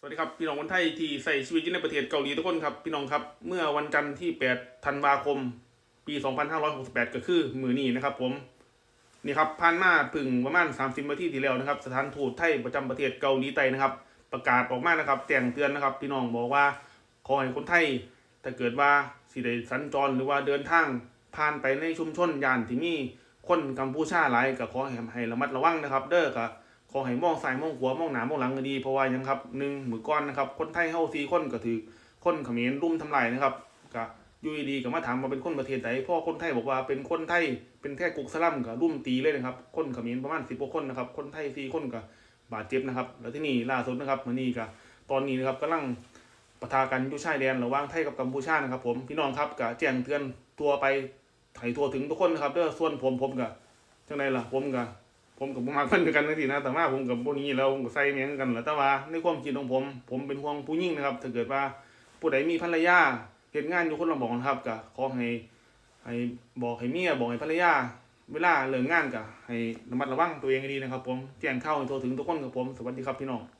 สวัสดีครับพี่น้องคนไทยที่ใส่ชีวิตอยู่ในประเทศเกาหลีทุกคนครับพี่น้องครับเมื่อวันจันทร์ที่ 8 ธันวาคม ปี 2568 ก็คือมือนี้นะครับ ผมนี่ครับผ่านมาพึ่งประมาณ 30นาทีที่แล้วนะครับ สถานทูตไทยประจำประเทศเกาหลีใต้นะครับ ประกาศออกมานะครับแจ้งเตือนนะครับ พี่น้องบอกว่าขอให้คนไทยถ้าเกิดว่าสิได้สัญจรหรือว่าเดินทางผ่านไปในชุมชนย่านที่มีคนกัมพูชาหลายก็ขอให้ระมัดระวังนะครับ เด้อก็ ขอให้มองซ้ายมองขวามองหน้ามองหลังก็ดี เพราะว่ายังครับหนึ่งมือก้อนนะครับ คนไทยเฮาสี่คนก็ถือคนเขมรรุมทำลายนะครับก็อยู่ดีๆก็มาถามว่าเป็นคนประเทศใดเพราะคนไทยบอกว่าเป็นคนไทยเป็นแค่กุกสลัมก็รุมตีเลยนะครับ คนเขมรประมาณสิบกว่าคนนะครับ คนไทยสี่คนก็บาดเจ็บนะครับ แล้วที่นี่ล่าสุดนะครับมื้อนี้ก็ตอนนี้นะครับกำลังปะทะกันอยู่ชายแดนระหว่างไทยกับกัมพูชานะครับ ผมพี่น้องครับก็แจ้งเตือนตัวไปไถ่ทัวถึงทุกคนนะครับเด้อส่วนผมผมก็จังไดล่ะผมก็ ผมกับผมมากันด้วยกันนั่นสินะแต่ว่าผมกับพวกนี้แล้วผมก็ใส่เมียงกันแหละแต่ว่าในความคิดของผม ผมเป็นห่วงผู้หญิงนะครับ ถ้าเกิดว่าผู้ใดมีภรรยาเห็นงานอยู่คนละบอกนะครับก็ขอให้ให้บอกให้เมียบอกให้ภรรยาเวลาเลิกงานก็ให้ระมัดระวังตัวเองให้ดีนะครับ ผมแจ้งเข้าให้โทรถึงทุกคนกับผมสวัสดีครับพี่น้อง